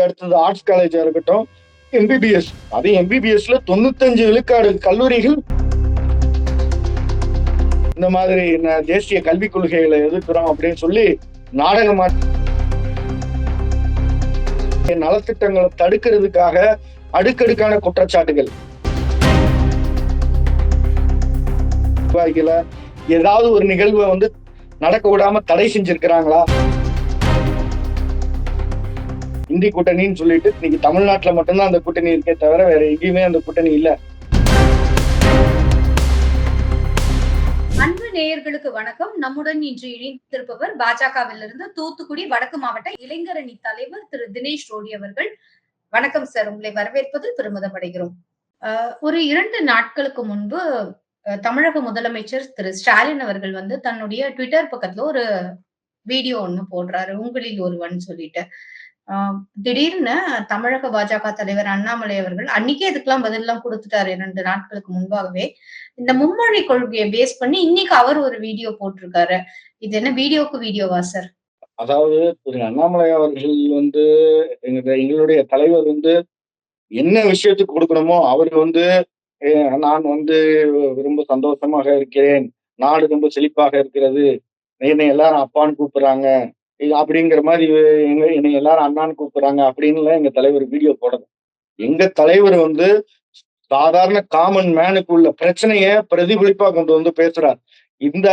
அதுக்கு அடுத்தது ஆர்ட்ஸ் காலேஜா இருக்கட்டும் எம்பிபிஎஸ் அதே எம்பிபிஎஸ்ல தொண்ணூத்தஞ்சு விழுக்காடு கல்லூரிகள். இந்த மாதிரி தேசிய கல்விக் கொள்கைகளை எதிர்க்கிறோம் அப்படின்னு சொல்லி நாடகமா நலத்திட்டங்களை தடுக்கிறதுக்காக அடுக்கடுக்கான குற்றச்சாட்டுகள். ஏதாவது ஒரு நிகழ்வை வந்து நடக்க விடாம தடை செஞ்சிருக்கிறாங்களா? இந்தி கூட்டணின்னு சொல்லிட்டு இன்னைக்கு தமிழ்நாட்டில் மட்டும்தான் அந்த கூட்டணி இருக்கே தவிர வேற எங்கேயுமே அந்த கூட்டணி இல்ல. அன்பு நேயர்களுக்கு வணக்கம். நம்முடன் இன்று இணைந்திருப்பவர் பாஜகவிலிருந்து தூத்துக்குடி வடக்கு மாவட்ட இளைஞரணி தலைவர் திரு தினேஷ் ரோடி அவர்கள். வணக்கம் சார். உங்களை வரவேற்பதில் பெருமிதம் அடைகிறோம் ஆஹ் ஒரு இரண்டு நாட்களுக்கு முன்பு தமிழக முதலமைச்சர் திரு ஸ்டாலின் அவர்கள் வந்து தன்னுடைய ட்விட்டர் பக்கத்துல ஒரு வீடியோ ஒண்ணு போடுறாரு. உங்களில் ஒருவன் சொல்லிட்டு. திடீர்னு தமிழக பாஜக தலைவர் அண்ணாமலை அவர்கள் அன்னைக்கே இதுக்கெல்லாம் பதில் எல்லாம் கொடுத்துட்டாரு இரண்டு நாட்களுக்கு முன்பாகவே. இந்த மும்மொழி கொள்கையை பேஸ் பண்ணி இன்னைக்கு அவர் ஒரு வீடியோ போட்டிருக்காரு. இது என்ன வீடியோக்கு வீடியோவா சார் அதாவது திரு அண்ணாமலை அவர்கள் வந்து எங்க எங்களுடைய தலைவர் வந்து என்ன விஷயத்துக்கு கொடுக்கணுமோ அவர் வந்து நான் வந்து ரொம்ப சந்தோஷமாக இருக்கிறேன் நாடு ரொம்ப செழிப்பாக இருக்கிறது என்னை எல்லாரும் அப்பான்னு கூப்பிடுறாங்க அப்படிங்கிற மாதிரி எங்க என்னை எல்லாரும் அண்ணான்னு கூப்பிடுறாங்க அப்படின்னுலாம் எங்க தலைவர் வீடியோ போடணும். எங்க தலைவர் வந்து சாதாரண காமன் மேனுக்கு உள்ள பிரச்சனைய பிரதிபலிப்பா கொண்டு வந்து பேசுறார். இந்த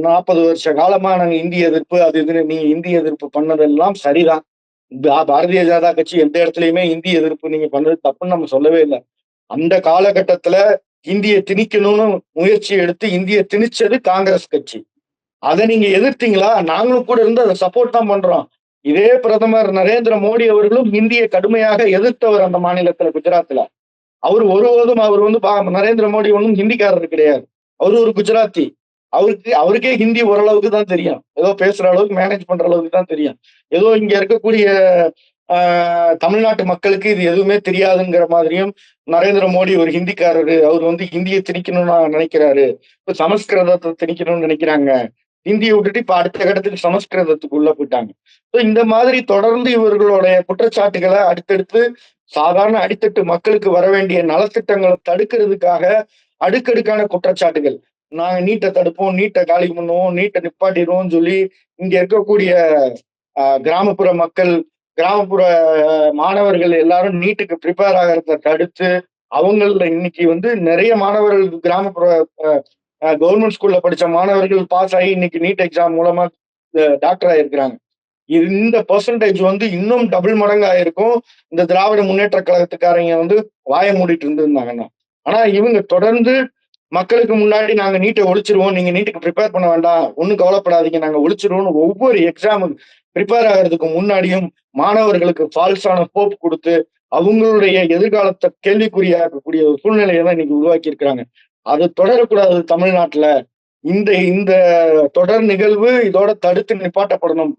நாற்பது வருஷ காலமா நாங்க இந்திய எதிர்ப்பு அது இதுன்னு நீங்க இந்திய எதிர்ப்பு பண்ணதெல்லாம் சரிதான். பாரதிய ஜனதா கட்சி எந்த இடத்துலயுமே இந்திய எதிர்ப்பு நீங்க பண்றது தப்புன்னு நம்ம சொல்லவே இல்லை. அந்த காலகட்டத்துல இந்திய திணிக்கணும்னு முயற்சி எடுத்து இந்திய திணிச்சது காங்கிரஸ் கட்சி. அதை நீங்க எதிர்த்தீங்களா? நாங்களும் கூட இருந்து அதை சப்போர்ட் தான் பண்றோம். இதே பிரதமர் நரேந்திர மோடி அவர்களும் ஹிந்தியை கடுமையாக எதிர்த்தவர் அந்த மாநிலத்துல குஜராத்ல அவர் ஒருபோதும் அவர் வந்து பா- நரேந்திர மோடி ஒன்றும் ஹிந்திக்காரர் கிடையாது. அவர் ஒரு குஜராத்தி. அவருக்கு அவருக்கே ஹிந்தி ஓரளவுக்கு தான் தெரியும். ஏதோ பேசுற அளவுக்கு மேனேஜ் பண்ற அளவுக்கு தான் தெரியும். ஏதோ இங்க இருக்கக்கூடிய ஆஹ், தமிழ்நாட்டு மக்களுக்கு இது எதுவுமே தெரியாதுங்கிற மாதிரியும் நரேந்திர மோடி ஒரு ஹிந்திக்காரரு அவர் வந்து ஹிந்தியை திணிக்கணும்னு நினைக்கிறாரு. இப்ப சமஸ்கிருதத்தை திணிக்கணும்னு நினைக்கிறாங்க. ஹிந்தியை விட்டுட்டு இப்ப அடுத்த கட்டத்துக்கு சமஸ்கிருதத்துக்கு உள்ள போயிட்டாங்க. ஸோ இந்த மாதிரி தொடர்ந்து இவர்களுடைய குற்றச்சாட்டுகளை அடுத்தடுத்து சாதாரண அடித்தட்டு மக்களுக்கு வர வேண்டிய நலத்திட்டங்களை தடுக்கிறதுக்காக அடுக்கடுக்கான குற்றச்சாட்டுகள். நாங்க நீட்டை தடுப்போம் நீட்டை காலி பண்ணுவோம் நீட்டை நிப்பாட்டிடுவோம் சொல்லி இங்க இருக்கக்கூடிய ஆஹ், கிராமப்புற மக்கள் கிராமப்புற மாணவர்கள் எல்லாரும் நீட்டுக்கு ப்ரிப்பேர் ஆகிறத தடுத்து அவங்கள இன்னைக்கு வந்து நிறைய மாணவர்கள் கிராமப்புற கவர்மெண்ட் ஸ்கூல்ல படிச்ச மாணவர்கள் பாஸ் ஆகி இன்னைக்கு நீட் எக்ஸாம் மூலமா டாக்டர் ஆயிருக்கிறாங்க. இந்த பர்சன்டேஜ் வந்து இன்னும் டபுள் மடங்கு ஆயிருக்கும் இந்த திராவிட முன்னேற்ற கழகத்துக்காரங்க வந்து வாய மூடிட்டு இருந்திருந்தாங்கன்னா. ஆனா இவங்க தொடர்ந்து மக்களுக்கு முன்னாடி நாங்க நீட்டை ஒழிச்சிருவோம். நீங்க நீட்டுக்கு ப்ரிப்பேர் பண்ண வேண்டாம். ஒன்னும் கவலைப்படாதீங்க. நாங்க ஒழிச்சிருவோம்னு ஒவ்வொரு எக்ஸாமுக்கு ப்ரிப்பேர் ஆகிறதுக்கு முன்னாடியும் மாணவர்களுக்கு ஃபால்ஸான போப் கொடுத்து அவங்களுடைய எதிர்காலத்தை கேள்விக்குறியாக்கக்கூடிய ஒரு சூழ்நிலையை தான் இன்னைக்கு உருவாக்கி இருக்கிறாங்க அது தொடரக்கூடாது தமிழ்நாட்டுல. இந்த இந்த தொடர் நிகழ்வு இதோட தடுத்து நிப்பாட்டப்படணும்.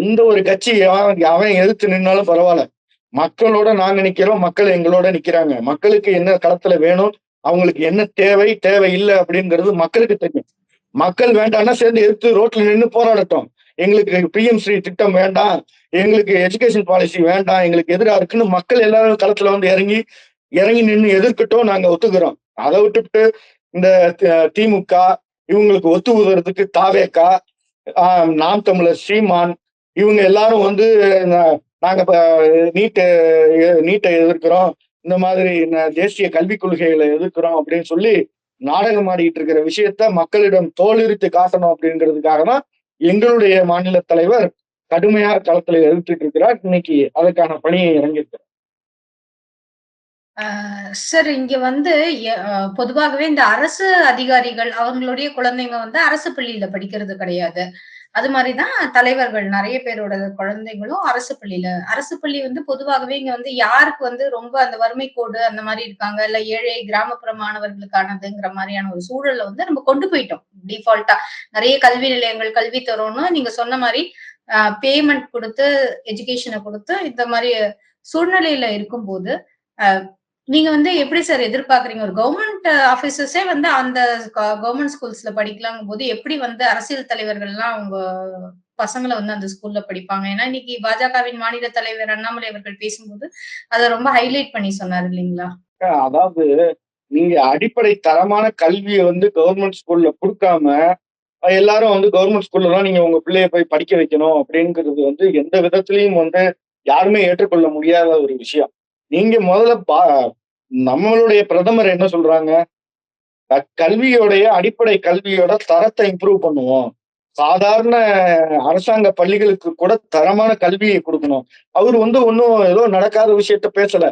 எந்த ஒரு கட்சி அவன் அவன் எதிர்த்து நின்னாலும் பரவாயில்ல. மக்களோட நாங்க நிக்கிறோம் மக்கள் எங்களோட நிக்கிறாங்க. மக்களுக்கு என்ன களத்துல வேணும் அவங்களுக்கு என்ன தேவை தேவை இல்லை அப்படிங்கிறது மக்களுக்கு தெரியும். மக்கள் வேண்டாம்னா சேர்ந்து எடுத்து ரோட்ல நின்று போராடட்டும். எங்களுக்கு பிஎம் ஸ்ரீ திட்டம் வேண்டாம். எங்களுக்கு எஜுகேஷன் பாலிசி வேண்டாம். எங்களுக்கு எதிராக இருக்குன்னு மக்கள் எல்லாரும் களத்துல வந்து இறங்கி இறங்கி நின்று எதிர்க்கட்டும் நாங்க ஒத்துக்கிறோம். அதை விட்டுவிட்டு இந்த தி- திமுக இவங்களுக்கு ஒத்து ஊதுறதுக்கு தாவேக்கா ஆஹ் நாம் தமிழர் ஸ்ரீமான் இவங்க எல்லாரும் வந்து நாங்க நீட்டு நீட்டை எதிர்க்கிறோம் இந்த மாதிரி தேசிய கல்விக் கொள்கைகளை எதிர்க்கிறோம் அப்படின்னு சொல்லி நாடகம் ஆடிட்டு இருக்கிற விஷயத்த மக்களிடம் தோலுரித்து காட்டணும் அப்படிங்கிறதுக்காக தான் எங்களுடைய மாநில தலைவர் கடுமையாக களத்துல எதிர்த்துட்டு இருக்கிறார். இன்னைக்கு அதற்கான பணியை இறங்கியிருக்கிறார். சார் இங்க வந்து பொதுவாகவே இந்த அரசு அதிகாரிகள் அவங்களுடைய குழந்தைங்க வந்து அரசு பள்ளியில படிக்கிறது கிடையாது. அது மாதிரிதான் தலைவர்கள் நிறைய பேரோட குழந்தைங்களும் அரசு பள்ளியில அரசு பள்ளி வந்து பொதுவாகவே இங்க வந்து யாருக்கு வந்து ரொம்ப அந்த வறுமை கோடு அந்த மாதிரி இருக்காங்க? இல்ல ஏழை கிராமப்புற மாணவர்களுக்கானதுங்கிற மாதிரியான ஒரு சூழல்ல வந்து நம்ம கொண்டு போயிட்டோம். டிஃபால்ட்டா நிறைய கல்வி நிலையங்கள் கல்வி தரோம்னு நீங்க சொன்ன மாதிரி பேமெண்ட் கொடுத்து எஜுகேஷனை கொடுத்து இந்த மாதிரி சூழ்நிலையில இருக்கும்போது அஹ், நீங்க வந்து எப்படி சார் எதிர்பார்க்கறீங்க ஒரு கவர்மெண்ட் ஆபீசர்ஸே வந்து அந்த கவர்மெண்ட் ஸ்கூல்ஸ்ல படிக்கலாங்கும் போது எப்படி வந்து அரசியல் தலைவர்கள்லாம் அவங்க பசங்களை வந்து அந்த ஸ்கூல்ல படிப்பாங்க. ஏன்னா, இன்னைக்கு பாஜகவின் மாநில தலைவர் அண்ணாமலை அவர்கள் பேசும்போது, அதை ரொம்ப ஹைலைட் பண்ணி சொன்னார் இல்லைங்களா அதாவது நீங்க அடிப்படை தரமான கல்வியை வந்து கவர்மெண்ட் ஸ்கூல்ல கொடுக்காம எல்லாரும் வந்து கவர்மெண்ட் ஸ்கூல்ல தான் நீங்க உங்க பிள்ளைய போய் படிக்க வைக்கணும் அப்படிங்கிறது வந்து எந்த விதத்திலையும் வந்து யாருமே ஏற்றுக்கொள்ள முடியாத ஒரு விஷயம். நீங்க முதல்ல பா நம்மளுடைய பிரதமர் என்ன சொல்றாங்க? கல்வியோடைய அடிப்படை கல்வியோட தரத்தை இம்ப்ரூவ் பண்ணுவோம். சாதாரண அரசாங்க பள்ளிகளுக்கு கூட தரமான கல்வியை கொடுக்கணும் அவர் வந்து ஒன்றும் ஏதோ நடக்காத விஷயத்த பேசல.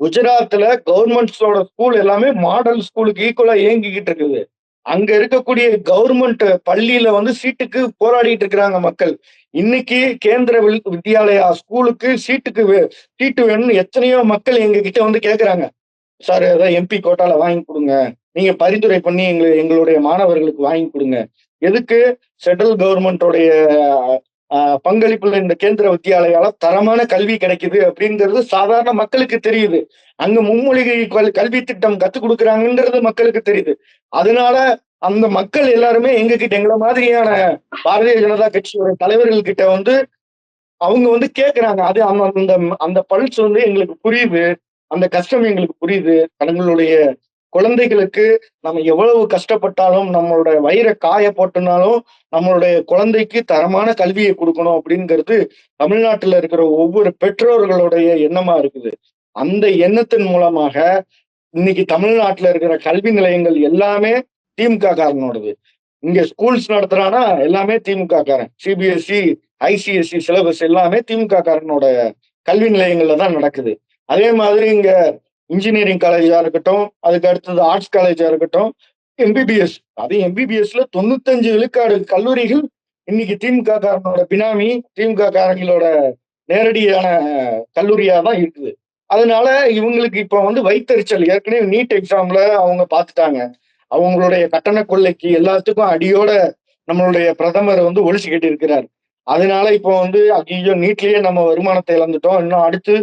குஜராத்ல கவர்மெண்ட்ஸோட ஸ்கூல் எல்லாமே மாடல் ஸ்கூலுக்கு ஈக்குவலா இயங்கிக்கிட்டு இருக்குது. அங்க இருக்கக்கூடிய கவர்மெண்ட் பள்ளியில வந்து சீட்டுக்கு போராடிட்டு இருக்கிறாங்க மக்கள். இன்னைக்கு கேந்திர வித்யாலயா ஸ்கூலுக்கு சீட்டுக்கு வே சீட்டு வேணும்னு எத்தனையோ மக்கள் எங்க கிட்ட வந்து கேட்கறாங்க. சார் ஏதாவது எம்பி கோட்டால வாங்கி கொடுங்க நீங்க பரிந்துரை பண்ணி எங்க எங்களுடைய மாணவர்களுக்கு வாங்கி கொடுங்க எதுக்கு? சென்ட்ரல் கவர்மெண்ட்டோடைய பங்களிப்புல இந்த கேந்திர வித்தியாலயால தரமான கல்வி கிடைக்குது அப்படிங்கிறது சாதாரண மக்களுக்கு தெரியுது. அங்க மும்மொழி கல் கல்வி திட்டம் கத்துக் கொடுக்குறாங்கன்றது மக்களுக்கு தெரியுது. அதனால அந்த மக்கள் எல்லாருமே எங்ககிட்ட எங்களை மாதிரியான பாரதிய ஜனதா கட்சியோட தலைவர்கள் கிட்ட வந்து அவங்க வந்து கேட்கறாங்க. அது அந்த அந்த அந்த பல்ஸ் வந்து எங்களுக்கு புரியுது. அந்த கஷ்டம் எங்களுக்கு புரியுது. தங்களுடைய குழந்தைகளுக்கு நம்ம எவ்வளவு கஷ்டப்பட்டாலும், நம்மளோட வயிறை காய போட்டுனாலும், நம்மளுடைய குழந்தைக்கு தரமான கல்வியை கொடுக்கணும் அப்படிங்கிறது தமிழ்நாட்டுல இருக்கிற ஒவ்வொரு பெற்றோர்களுடைய எண்ணமா இருக்குது. அந்த எண்ணத்தின் மூலமாக இன்னைக்கு தமிழ்நாட்டுல இருக்கிற கல்வி நிலையங்கள் எல்லாமே திமுக காரனோடது. இங்க ஸ்கூல்ஸ் நடத்துறான்னா எல்லாமே திமுக காரன். சிபிஎஸ்சி ஐசிஎஸ்சி சிலபஸ் எல்லாமே திமுக காரனோட கல்வி நிலையங்கள்ல தான் நடக்குது. அதே மாதிரி இங்க இன்ஜினியரிங் காலேஜா இருக்கட்டும், அதுக்கு அடுத்தது ஆர்ட்ஸ் காலேஜா இருக்கட்டும், எம்பிபிஎஸ் அது எம்பிபிஎஸ்ல 95 விழுக்காடு கல்லூரிகள் இன்னைக்கு திமுக காரனோட பினாமி, திமுக காரங்களோட நேரடியான கல்லூரியா தான் இருக்குது. அதனால இவங்களுக்கு இப்ப வந்து வைத்தறிச்சல் ஏற்கனவே நீட் எக்ஸாம்ல அவங்க பார்த்துட்டாங்க அவங்களுடைய கட்டண கொள்ளைக்கு எல்லாத்துக்கும் அடியோட நம்மளுடைய பிரதமர் வந்து ஒழிச்சு கட்டியிருக்கிறார். அதனால இப்போ வந்து ஐய்யய்யோ! நீட்லயே நம்ம வருமானத்தை இழந்துட்டோம். இன்னும் அடுத்து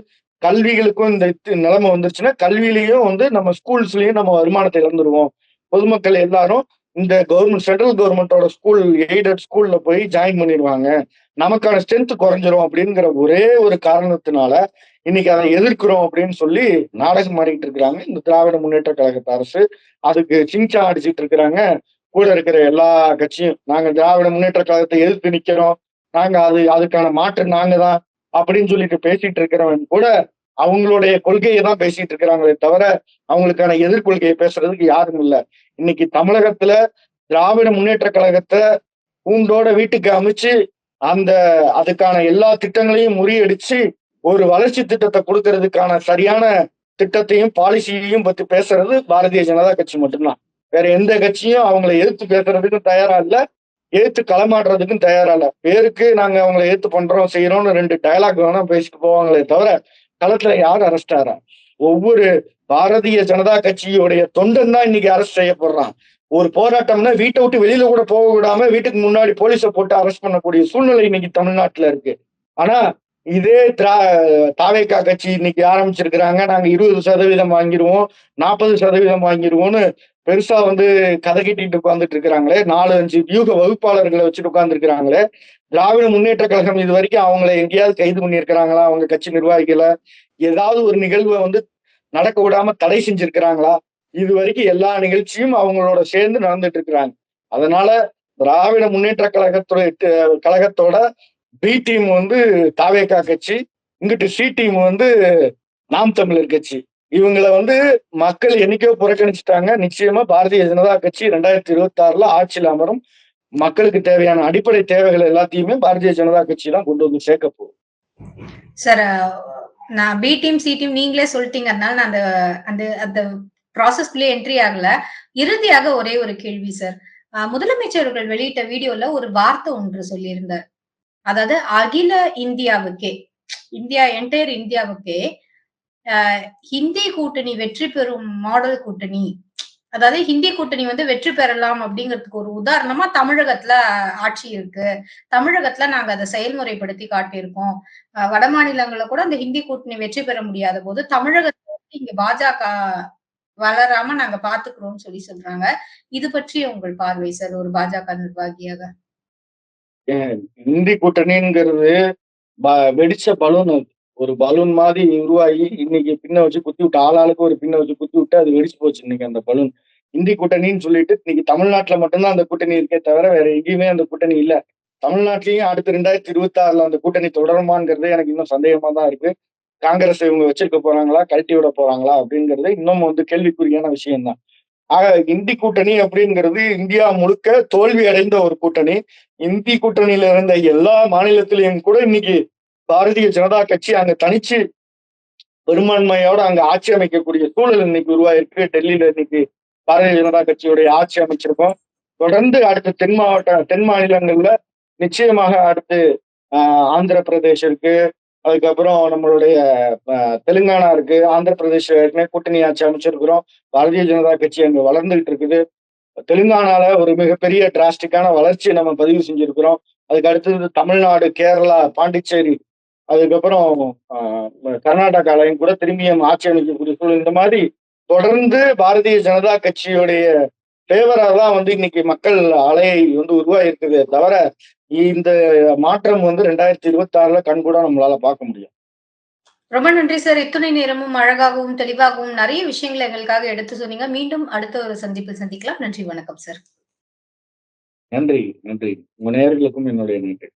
கல்விகளுக்கும் இந்த இது நிலைமை வந்துருச்சுன்னா, கல்வியிலையும் வந்து நம்ம ஸ்கூல்ஸ்லயும் நம்ம வருமானத்தை இழந்துருவோம். பொதுமக்கள் எல்லாரும் இந்த கவர்மெண்ட் சென்ட்ரல் கவர்மெண்ட்டோட ஸ்கூல் எய்டட் ஸ்கூல்ல போய் ஜாயின் பண்ணிடுவாங்க நமக்கான ஸ்ட்ரென்த் குறைஞ்சிரும் அப்படிங்கிற ஒரே ஒரு காரணத்தினால, இன்னைக்கு அதை எதிர்க்கிறோம் அப்படின்னு சொல்லி நாடகம் மாறிக்கிட்டு இருக்கிறாங்க. இந்த திராவிட முன்னேற்ற கழகத்த அரசு. அதுக்கு சிங்சா அடிச்சிட்டு இருக்கிறாங்க. கூட இருக்கிற எல்லா கட்சியும். நாங்க திராவிட முன்னேற்ற கழகத்தை எதிர்த்து நிக்கிறோம். நாங்க அது அதுக்கான மாற்று நாங்க தான் அப்படின்னு சொல்லிட்டு பேசிட்டு இருக்கிறவன் கூட அவங்களுடைய கொள்கையை தான் பேசிட்டு இருக்கிறாங்களே தவிர, அவங்களுக்கான எதிர்கொள்கையை பேசுறதுக்கு யாரும் இல்லை இன்னைக்கு தமிழகத்துல திராவிட முன்னேற்ற கழகத்தை பூண்டோட வீட்டுக்கு அமைச்சு அந்த அதுக்கான எல்லா திட்டங்களையும் முறியடிச்சு, ஒரு வளர்ச்சி திட்டத்தை கொடுக்கறதுக்கான சரியான திட்டத்தையும், பாலிசியையும் பத்தி பேசுறது பாரதிய ஜனதா கட்சி மட்டும்தான் வேற எந்த கட்சியும் அவங்களை எதிர்த்து பேசுறதுக்கும் தயாரா இல்ல. எதிர்த்து களமாடுறதுக்கும் தயாரா இல்ல. பேருக்கு நாங்க அவங்களை எதிர்த்து பண்றோம், செய்யறோம்னு ரெண்டு டயலாக் வேணா பேசிட்டு போவாங்களே தவிர, களத்துல யார் அரெஸ்ட் ஆறா? ஒவ்வொரு பாரதிய ஜனதா கட்சியுடைய தொண்டன் தான் இன்னைக்கு அரெஸ்ட் செய்யப்படுறான். ஒரு போராட்டம்னா வீட்டை விட்டு வெளியில கூட போக விடாம வீட்டுக்கு முன்னாடி போலீஸை போட்டு அரெஸ்ட் பண்ணக்கூடிய சூழ்நிலை இன்னைக்கு தமிழ்நாட்டுல இருக்கு. ஆனா, இதே திரா தாவேகா கட்சி இன்னைக்கு ஆரம்பிச்சிருக்கிறாங்க. நாங்க இருபது சதவீதம் வாங்கிடுவோம் நாற்பது சதவீதம் வாங்கிடுவோம்னு பெருசா வந்து கதை கட்டிட்டு உட்கார்ந்துட்டு இருக்கிறாங்களே. 4, 5 வியூக வகுப்பாளர்களை வச்சுட்டு உட்கார்ந்திருக்கிறாங்களே. திராவிட முன்னேற்ற கழகம் இது வரைக்கும் அவங்கள எங்கேயாவது கைது பண்ணியிருக்கிறாங்களா? அவங்க கட்சி நிர்வாகிகளை ஏதாவது ஒரு நிகழ்வை வந்து நடக்க விடாம தடை செஞ்சிருக்கிறாங்களா? இதுவரைக்கும் எல்லா நிகழ்ச்சியும் அவங்களோட சேர்ந்து நடந்துட்டு இருக்கிறாங்க. அதனால திராவிட முன்னேற்ற கழகத்துடைய கழகத்தோட பி டீம் வந்து தாவேக்கா கட்சி. இங்கிட்டு சி டீம் வந்து நாம் தமிழர் கட்சி. இவங்கள வந்து மக்கள் என்னைக்கோ புறக்கணிச்சிட்டாங்க நிச்சயமா பாரதிய ஜனதா கட்சி 2026ல ஆட்சியில அமரும். மக்களுக்கு தேவையான அடிப்படை தேவைகள் எல்லாத்தையுமே பாரதிய ஜனதா கட்சி தான் கொண்டு வந்து சேர்க்க போகுது. சார் நான் பி டீம், சி டீம் நீங்களே சொல்லிட்டீங்கனால நான் அந்த அந்த அந்த ப்ராசஸ்க்குள்ளயே என்ட்ரி ஆகல. இறுதியாக ஒரே ஒரு கேள்வி சார். முதலமைச்சர் அவர்கள் வெளியிட்ட வீடியோல ஒரு வார்த்தை ஒன்று சொல்லியிருந்தார். அதாவது அகில இந்தியாவுக்கே, இந்தியா என்டையர் இந்தியாவுக்கே ஹிந்தி கூட்டணி வெற்றி பெறும் மாடல் கூட்டணி. அதாவது ஹிந்தி கூட்டணி வந்து வெற்றி பெறலாம் அப்படிங்கிறதுக்கு ஒரு உதாரணமா தமிழகத்துல ஆட்சி இருக்கு. தமிழகத்துல நாங்க அதை செயல்முறைப்படுத்தி காட்டியிருக்கோம். வட மாநிலங்கள்ல கூட அந்த ஹிந்தி கூட்டணி வெற்றி பெற முடியாத போது, தமிழகத்துல வந்து இங்க பாஜக வளராம நாங்க பார்த்துக்கிறோம்னு சொல்லி சொல்றாங்க. இது பற்றி உங்கள் பார்வை சார் ஒரு பாஜக நிர்வாகியாக? இந்தி கூட்டணிங்கிறது ப- வெடிச்ச பலூன் அது. ஒரு பலூன் மாதிரி உருவாகி இன்னைக்கு பின்ன வச்சு குத்தி விட்டு ஆளாளுக்கு ஒரு பின்ன வச்சு குத்தி விட்டு அது வெடிச்சு போச்சு இன்னைக்கு அந்த பலூன். இந்தி கூட்டணின்னு சொல்லிட்டு இன்னைக்கு தமிழ்நாட்டுல மட்டும்தான் அந்த கூட்டணி இருக்கே தவிர வேற எங்கேயுமே அந்த கூட்டணி இல்ல. தமிழ்நாட்டிலையும் அடுத்து ரெண்டாயிரத்தி இருபத்தி ஆறுல அந்த கூட்டணி தொடருமாங்கிறது எனக்கு இன்னும் சந்தேகமா தான் இருக்கு. காங்கிரஸ் இவங்க வச்சிருக்க போறாங்களா கழட்டி விட போறாங்களா அப்படிங்கிறது இன்னும் வந்து கேள்விக்குறியான விஷயம் தான் ஆக இந்தி கூட்டணி அப்படிங்கிறது இந்தியா முழுக்க தோல்வி அடைந்த ஒரு கூட்டணி. இந்தி கூட்டணியில இருந்த எல்லா மாநிலத்திலையும் கூட இன்னைக்கு பாரதிய ஜனதா கட்சி அங்க தனிச்சு பெரும்பான்மையோட அங்க ஆட்சி அமைக்கக்கூடிய சூழல் இன்னைக்கு உருவாயிருக்கு. டெல்லியில இன்னைக்கு பாரதிய ஜனதா கட்சியுடைய ஆட்சி அமைச்சிருக்கோம். தொடர்ந்து அடுத்த தென் மாவட்ட தென் மாநிலங்கள்ல நிச்சயமாக அடுத்து ஆஹ், ஆந்திர பிரதேஷ் இருக்கு. அதுக்கப்புறம் நம்மளுடைய தெலுங்கானா இருக்கு ஆந்திர பிரதேஷ் ஏற்கனவே கூட்டணி ஆட்சி அமைச்சிருக்கிறோம். பாரதிய ஜனதா கட்சி அங்கே வளர்ந்துகிட்டு இருக்குது. தெலுங்கானால ஒரு மிகப்பெரிய டிராஸ்டிக்கான வளர்ச்சியை நம்ம பதிவு செஞ்சிருக்கிறோம். அதுக்கு அடுத்தது தமிழ்நாடு கேரளா பாண்டிச்சேரி அதுக்கப்புறம் கர்நாடகாலையும் கூட திரும்பியும் ஆட்சி அமைக்கக்கூடிய சூழல். இந்த மாதிரி தொடர்ந்து பாரதிய ஜனதா கட்சியுடைய ஃபேவரா தான் வந்து இன்னைக்கு மக்கள் அலை வந்து உருவாயிருக்குதே தவிர இந்த மாற்றம் வந்து ரெண்டாயிரத்தி இருபத்தி ஆறுல கண்கூட நம்மளால பார்க்க முடியும். ரொம்ப நன்றி சார். இத்துணை நேரமும் அழகாகவும் தெளிவாகவும் நிறைய விஷயங்களை எங்களுக்காக எடுத்து சொன்னீங்க. மீண்டும் அடுத்த ஒரு சந்திப்பில் சந்திக்கலாம். நன்றி வணக்கம் சார். நன்றி நன்றி. உங்க நேயர்களுக்கும் என்னுடைய நன்றி.